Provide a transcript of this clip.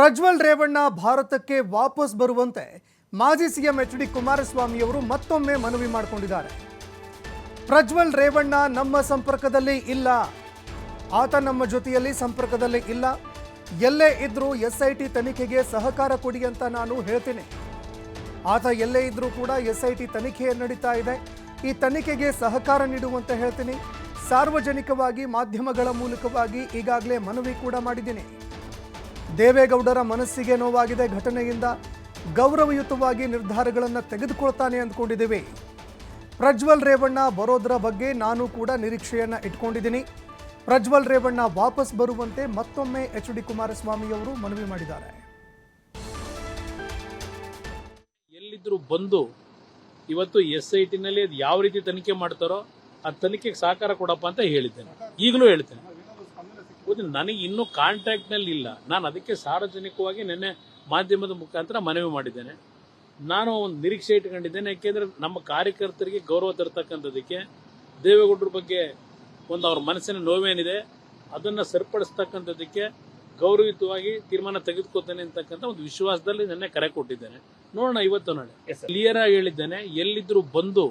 ಪ್ರಜ್ವಲ್ ರೇವಣ್ಣ ಭಾರತಕ್ಕೆ ವಾಪಸ್ ಬರುವಂತೆ ಮಾಜಿ ಸಿಎಂ ಎಚ್ ಡಿ ಕುಮಾರಸ್ವಾಮಿಯವರು ಮತ್ತೊಮ್ಮೆ ಮನವಿ ಮಾಡಿಕೊಂಡಿದ್ದಾರೆ. ಪ್ರಜ್ವಲ್ ರೇವಣ್ಣ ನಮ್ಮ ಸಂಪರ್ಕದಲ್ಲಿ ಇಲ್ಲ. ಆತ ನಮ್ಮ ಜೊತೆಯಲ್ಲಿ ಸಂಪರ್ಕದಲ್ಲಿ ಇಲ್ಲ. ಎಲ್ಲೇ ಇದ್ರೂ ಎಸ್ ಐ ಟಿ ತನಿಖೆಗೆ ಸಹಕಾರ ಕೊಡಿ ಅಂತ ನಾನು ಹೇಳ್ತೀನಿ. ಆತ ಎಲ್ಲೇ ಇದ್ರೂ ಕೂಡ ಎಸ್ ಐ ಟಿ ತನಿಖೆ ನಡೀತಾ ಇದೆ. ಈ ತನಿಖೆಗೆ ಸಹಕಾರ ನೀಡುವಂತೆ ಹೇಳ್ತೀನಿ. ಸಾರ್ವಜನಿಕವಾಗಿ ಮಾಧ್ಯಮಗಳ ಮೂಲಕವಾಗಿ ಈಗಾಗಲೇ ಮನವಿ ಕೂಡ ಮಾಡಿದ್ದೀನಿ. ದೇವೇಗೌಡರ ಮನಸ್ಸಿಗೆ ನೋವಾಗಿದೆ ಘಟನೆಯಿಂದ ಗೌರವಯುತವಾಗಿ ನಿರ್ಧಾರಗಳನ್ನು ತೆಗೆದುಕೊಳ್ತಾನೆ ಅಂದ್ಕೊಂಡಿದ್ದೀವಿ. ಪ್ರಜ್ವಲ್ ರೇವಣ್ಣ ಬರೋದ್ರ ಬಗ್ಗೆ ನಾನು ಕೂಡ ನಿರೀಕ್ಷೆಯನ್ನು ಇಟ್ಕೊಂಡಿದ್ದೀನಿ. ಪ್ರಜ್ವಲ್ ರೇವಣ್ಣ ವಾಪಸ್ ಬರುವಂತೆ ಮತ್ತೊಮ್ಮೆ ಎಚ್ ಡಿ ಕುಮಾರಸ್ವಾಮಿಯವರು ಮನವಿ ಮಾಡಿದ್ದಾರೆ. ಎಲ್ಲಿದ್ದರೂ ಬಂದು ಇವತ್ತು ಎಸ್ ಐ ಟಿನಲ್ಲಿ ಯಾವ ರೀತಿ ತನಿಖೆ ಮಾಡ್ತಾರೋ ಆ ತನಿಖೆಗೆ ಸಹಕಾರ ಕೊಡಪ್ಪ ಅಂತ ಹೇಳಿದ್ದೇನೆ. ಈಗಲೂ ಹೇಳ್ತೇನೆ. ಹೌದು, ನನಗೆ ಇನ್ನೂ ಕಾಂಟ್ಯಾಕ್ಟ್ನಲ್ಲಿ ಇಲ್ಲ. ನಾನು ಅದಕ್ಕೆ ಸಾರ್ವಜನಿಕವಾಗಿ ನಿನ್ನೆ ಮಾಧ್ಯಮದ ಮುಖಾಂತರ ಮನವಿ ಮಾಡಿದ್ದೇನೆ. ನಾನು ಒಂದು ನಿರೀಕ್ಷೆ ಇಟ್ಕೊಂಡಿದ್ದೇನೆ. ಯಾಕೆಂದರೆ ನಮ್ಮ ಕಾರ್ಯಕರ್ತರಿಗೆ ಗೌರವ ತರ್ತಕ್ಕಂಥದ್ದಕ್ಕೆ ದೇವೇಗೌಡರ ಬಗ್ಗೆ ಒಂದು ಅವ್ರ ಮನಸ್ಸಿನ ನೋವೇನಿದೆ ಅದನ್ನು ಸರಿಪಡಿಸ್ತಕ್ಕಂಥದ್ದಕ್ಕೆ ಗೌರವಯುತವಾಗಿ ತೀರ್ಮಾನ ತೆಗೆದುಕೊತೇನೆ ಅಂತಕ್ಕಂಥ ಒಂದು ವಿಶ್ವಾಸದಲ್ಲಿ ನಿನ್ನೆ ಕರೆ ಕೊಟ್ಟಿದ್ದೇನೆ. ನೋಡೋಣ ಇವತ್ತು ನಾಳೆ. ಕ್ಲಿಯರ್ ಆಗಿ ಹೇಳಿದ್ದೇನೆ ಎಲ್ಲಿದ್ದರೂ ಬಂದು